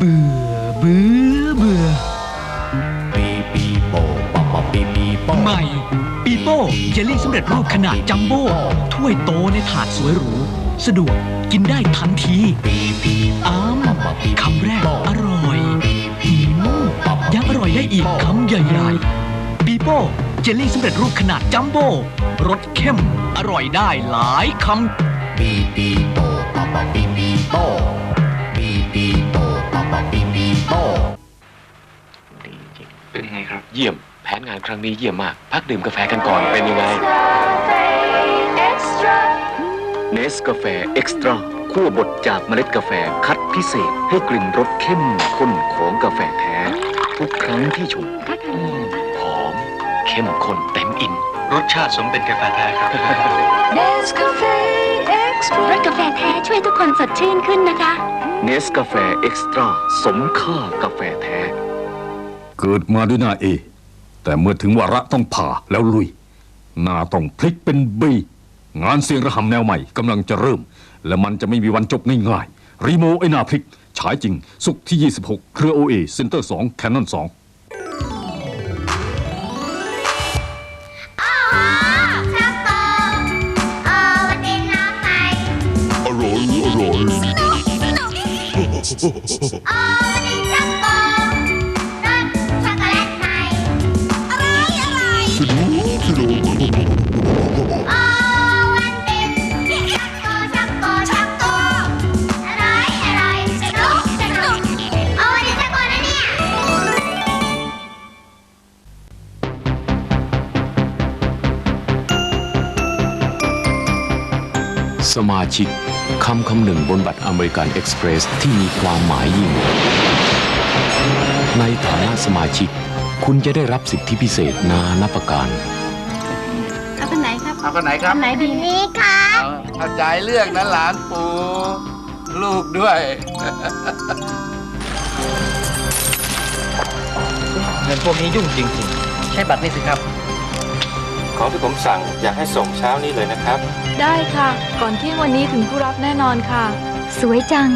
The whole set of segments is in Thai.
เบื่อเบื่อเบื่อปีปีโป้ปะปะปีปีโป้ใหม่ปีโป้เจลลี่สำเร็จรูปขนาดจัมโบ้ถ้วยโตในถาดสวยหรู สะดวกกินได้ทันทีปีปีอ้ามคำแรกอร่อยปีปีอืโป้มยังอร่อยได้อีกคำใหญ่ๆปีโป้เจลลี่สำเร็จรูปขนาดจัมโบ้รสเข้มอร่อยได้หลายคำปีปีโป้ปะปะปีปี เยี่ยม แผนงานครั้งนี้เยี่ยมมาก พักดื่มกาแฟกันก่อนเป็นยังไง เนสกาแฟเอ็กซ์ตร้าคั่วบดจากเมล็ดกาแฟคัดพิเศษ ให้กลิ่นรสเข้มข้นของกาแฟแท้ ทุกครั้งที่ชมอืมหอม เข้มข้นเต็มอิ่มรสชาติสมเป็นกาแฟแท้ครับ Nescafe Extra รสกาแฟแท้ช่วยทุกคนสดชื่นขึ้นนะคะ เนสกาแฟเอ็กซ์ตร้าสมค่ากาแฟแท้ เกิดมาด้วยหน้าเอ แต่เมื่อถึงวาระต้องผ่าแล้วลุย หน้าต้องพลิกเป็นบีงานเสียงระหำแนวใหม่กำลังจะเริ่ม และมันจะไม่มีวันจบง่ายๆรีโมไอหน้าพลิก ฉายจริง สุกที่ 26 เครือ OA เซ็นเตอร์2แคนนอน2 สมาชิกคำคำหนึ่งบนบัตรอเมริกันเอ็กซ์เพรสที่มีความหมายยิ่ง ในฐานะสมาชิก คุณจะได้รับสิทธิพิเศษนานาประการ เอาเป็นไหนครับเอาคนไหนครับ อันไหนดีนี่ครับเอาเข้าใจเลือกนะหลานปูลูกด้วย เงินพวกนี้ยุ่งจริง ๆ ใช้บัตรนี่สิครับ ของที่ผมสั่งอยากให้ส่งเช้านี้เลยนะครับ ได้ค่ะ ก่อนเที่ยงวันนี้ถึงผู้รับแน่นอนค่ะ สวยจัง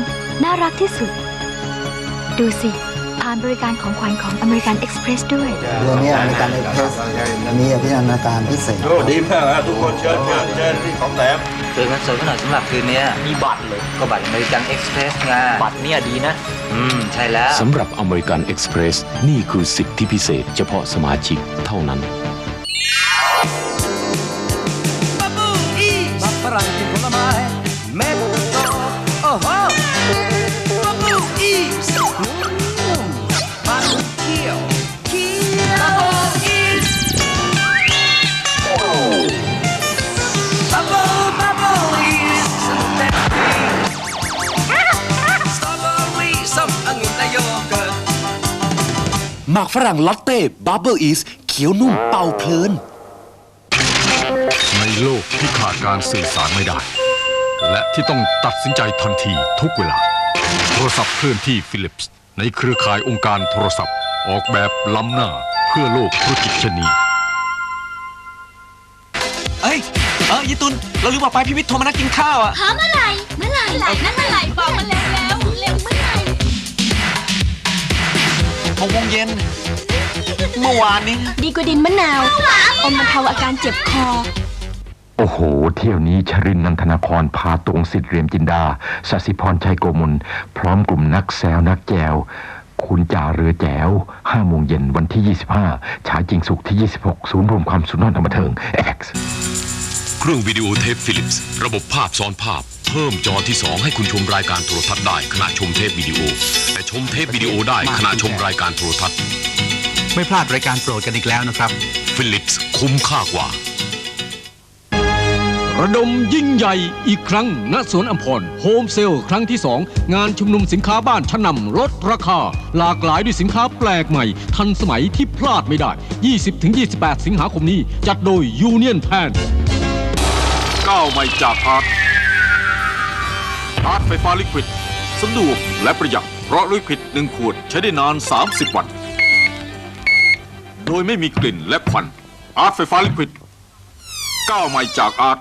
น่ารักที่สุด ดูสิ ผ่านบริการของขวัญของอเมริกันเอ็กซ์เพรสด้วยเดือนนี้อเมริกันเอ็กเพรสมีอภินันทนาการพิเศษโอ้ดีมากนะทุกคนเชิญเชิญเชิญที่ของแถมซื้อเงินสดไว้หน่อยสำหรับคืนนี้มีบัตรเลยก็บัตรอเมริกันเอ็กซ์เพรสไงบัตรเนี่ยดีนะ อืม ใช่แล้วสำหรับอเมริกันเอ็กซ์เพรสนี่คือสิทธิพิเศษ เฉพาะสมาชิกเท่านั้น หมากฝรั่งลอตเต้บับเบิลอีสเขียวนุ่มเป่าเพลิน ในโลกที่ขาดการสื่อสารไม่ได้ และที่ต้องตัดสินใจทันทีทุกเวลา โทรศัพท์เคลื่อนที่ฟิลิปส์ในเครือข่ายองค์การโทรศัพท์ ออกแบบล้ำหน้าเพื่อโลกธุรกิจชนีเอ้ย เออยีตุน เราลืมบอกไปพี่วิทย์โทรมานัดกินข้าวอะ หาเมื่อไหร่เมื่อไหร่ไหร่นั่นเมื่อไหร่บอกมาเร็วแล้ว หกโมงเย็น เมื่อวานนี้ ดีกว่าดินมะนาวอมบรรเทาอาการเจ็บคอ โอ้โห เที่ยวนี้ชรินทร์นันทนาครพาตวงสิทธิ์เรียมจินดาสสิพรชัยโกมลพร้อมกลุ่มนักแซวนักแจว คุณจ่าเรือแจ๋ว5โมงเย็นวันที่ 25 ฉายจริงสุกร์ที่ 26 ศูนย์รวมความสุนทรบันเทิง FX เครื่องวิดีโอเทปฟิลิปส์ระบบภาพซ้อนภาพ เพิ่มจอที่ 2 ให้คุณชมรายการโทรทัศน์ได้ขณะชมเทปวิดีโอ แต่ชมเทปวิดีโอได้ขณะชมรายการโทรทัศน์ ไม่พลาดรายการโปรดกันอีกแล้วนะครับ ฟิลิปส์คุ้มค่ากว่า ระดมยิ่งใหญ่อีกครั้งณสวนอัมพรโฮมเซลครั้งที่ 2 งานชุมนุมสินค้าบ้านชั้นนำลดราคา หลากหลายด้วยสินค้าแปลกใหม่ ทันสมัยที่พลาดไม่ได้ 20-28 สิงหาคมนี้จัดโดยยูเนียนแพน ก้าวใหม่จากอาร์ตอาร์ตไฟฟ้าลิควิดสะดวกและประหยัด เพราะลิควิดหนึ่งขวดใช้ได้นาน 30 วัน โดยไม่มีกลิ่นและควันอาร์ตไฟฟ้าลิควิดก้าวใหม่จากอาร์ต